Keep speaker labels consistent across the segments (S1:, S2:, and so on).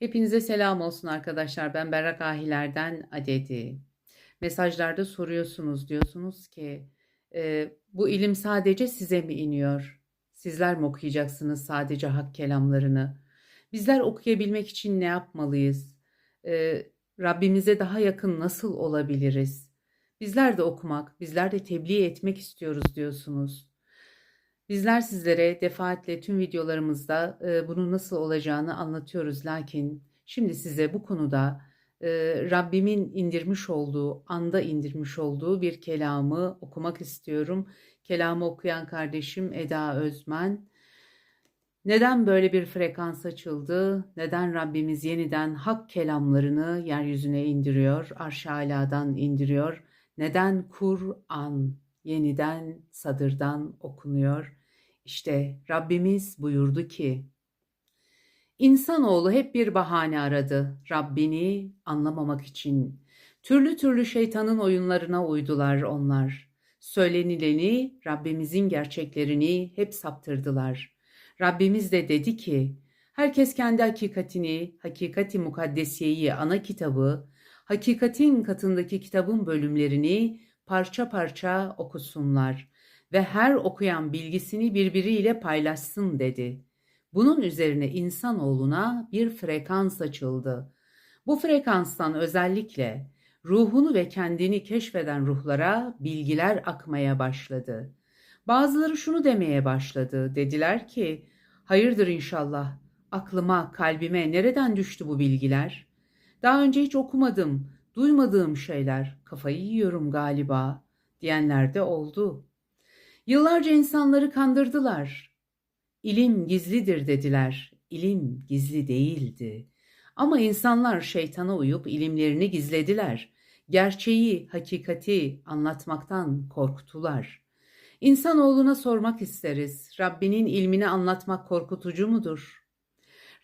S1: Hepinize selam olsun arkadaşlar. Ben Berrak Ahiler'den Adedi. Mesajlarda soruyorsunuz diyorsunuz ki e, bu ilim sadece size mi iniyor? Sizler mi okuyacaksınız sadece hak kelamlarını? Bizler okuyabilmek için ne yapmalıyız? E, Rabbimize daha yakın nasıl olabiliriz? Bizler de okumak, bizler de tebliğ etmek istiyoruz diyorsunuz. Bizler sizlere defaatle tüm videolarımızda e, bunun nasıl olacağını anlatıyoruz. Lakin şimdi size bu konuda e, Rabbimin indirmiş olduğu, anda indirmiş olduğu bir kelamı okumak istiyorum. Kelamı okuyan kardeşim Eda Özmen. Neden böyle bir frekans açıldı? Neden Rabbimiz yeniden hak kelamlarını yeryüzüne indiriyor, arş-ı aladan indiriyor? Neden Kur'an yeniden sadırdan okunuyor? İşte Rabbimiz buyurdu ki, İnsanoğlu hep bir bahane aradı Rabbini anlamamak için. Türlü türlü şeytanın oyunlarına uydular onlar. Söylenileni, Rabbimizin gerçeklerini hep saptırdılar. Rabbimiz de dedi ki, herkes kendi hakikatini, hakikati mukaddesiyeyi ana kitabı, hakikatin katındaki kitabın bölümlerini parça parça okusunlar ve her okuyan bilgisini birbiriyle paylaşsın dedi. Bunun üzerine insanoğluna bir frekans açıldı. Bu frekanstan özellikle ruhunu ve kendini keşfeden ruhlara bilgiler akmaya başladı. Bazıları şunu demeye başladı. Dediler ki, hayırdır inşallah, aklıma, kalbime nereden düştü bu bilgiler? Daha önce hiç okumadım, duymadığım şeyler, kafayı yiyorum galiba diyenler de oldu. Yıllarca insanları kandırdılar. İlim gizlidir dediler. İlim gizli değildi. Ama insanlar şeytana uyup ilimlerini gizlediler. Gerçeği, hakikati anlatmaktan korktular. İnsanoğluna sormak isteriz. Rabbinin ilmini anlatmak korkutucu mudur?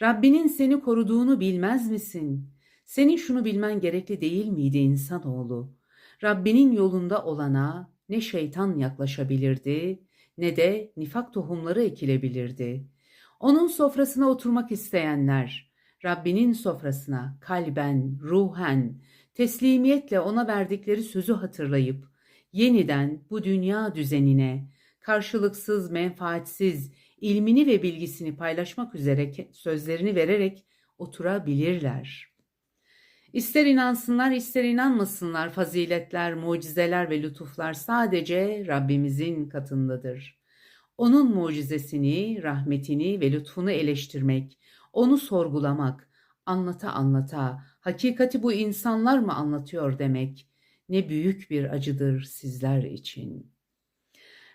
S1: Rabbinin seni koruduğunu bilmez misin? Senin şunu bilmen gerekli değil miydi insanoğlu? Rabbinin yolunda olana, ne şeytan yaklaşabilirdi ne de nifak tohumları ekilebilirdi. Onun sofrasına oturmak isteyenler, Rabbinin sofrasına kalben, ruhen, teslimiyetle ona verdikleri sözü hatırlayıp, yeniden bu dünya düzenine, karşılıksız, menfaatsiz, ilmini ve bilgisini paylaşmak üzere sözlerini vererek oturabilirler.'' İster inansınlar ister inanmasınlar faziletler, mucizeler ve lütuflar sadece Rabbimizin katındadır. Onun mucizesini, rahmetini ve lütfunu eleştirmek, onu sorgulamak, anlata anlata, hakikati bu insanlar mı anlatıyor demek ne büyük bir acıdır sizler için.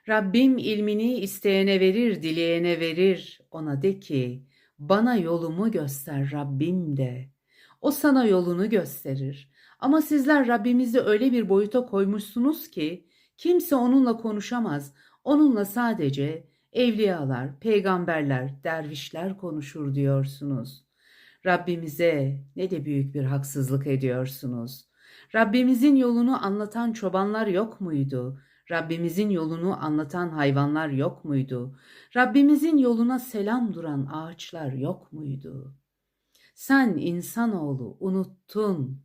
S1: Rabbim ilmini isteyene verir, dileyene verir. Ona de ki, bana yolumu göster Rabbim de.'' O sana yolunu gösterir. Ama sizler Rabbimizi öyle bir boyuta koymuşsunuz ki kimse onunla konuşamaz. Onunla sadece evliyalar, peygamberler, dervişler konuşur diyorsunuz. Rabbimize ne de büyük bir haksızlık ediyorsunuz. Rabbimizin yolunu anlatan çobanlar yok muydu? Rabbimizin yolunu anlatan hayvanlar yok muydu? Rabbimizin yoluna selam duran ağaçlar yok muydu?'' Sen insanoğlu unuttun.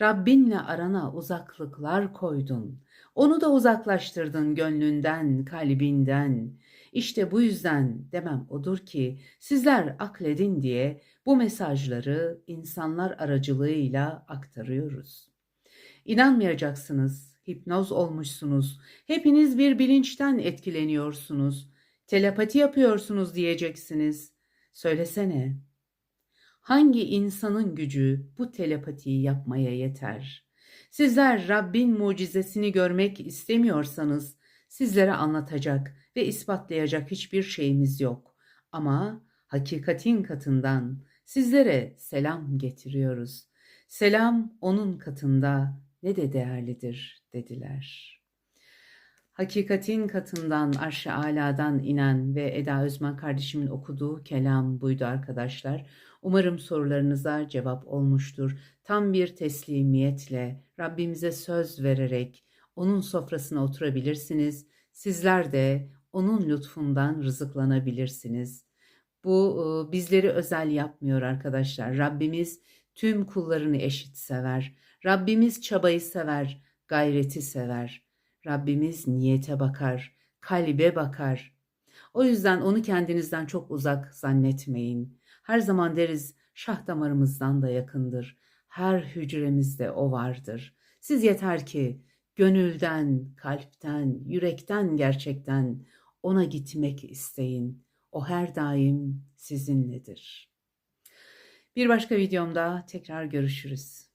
S1: Rabbinle arana uzaklıklar koydun. Onu da uzaklaştırdın gönlünden, kalbinden. İşte bu yüzden demem odur ki sizler akledin diye bu mesajları insanlar aracılığıyla aktarıyoruz. İnanmayacaksınız, hipnoz olmuşsunuz, hepiniz bir bilinçten etkileniyorsunuz, telepati yapıyorsunuz diyeceksiniz. Söylesene, Hangi insanın gücü bu telepatiyi yapmaya yeter? Sizler Rabbin mucizesini görmek istemiyorsanız sizlere anlatacak ve ispatlayacak hiçbir şeyimiz yok. Ama hakikatin katından sizlere selam getiriyoruz. Selam onun katında ne de değerlidir dediler. Hakikatin katından, arş-ı aladan inen ve Eda Özmen kardeşimin okuduğu kelam buydu arkadaşlar. Umarım sorularınıza cevap olmuştur. Tam bir teslimiyetle, Rabbimize söz vererek onun sofrasına oturabilirsiniz. Sizler de onun lütfundan rızıklanabilirsiniz. Bu e, bizleri özel yapmıyor arkadaşlar. Rabbimiz tüm kullarını eşit sever. Rabbimiz çabayı sever, gayreti sever. Rabbimiz niyete bakar, kalbe bakar. O yüzden onu kendinizden çok uzak zannetmeyin. Her zaman deriz şah damarımızdan da yakındır. Her hücremizde o vardır. Siz yeter ki gönülden, kalpten, yürekten gerçekten ona gitmek isteyin. O her daim sizinledir. Bir başka videomda tekrar görüşürüz.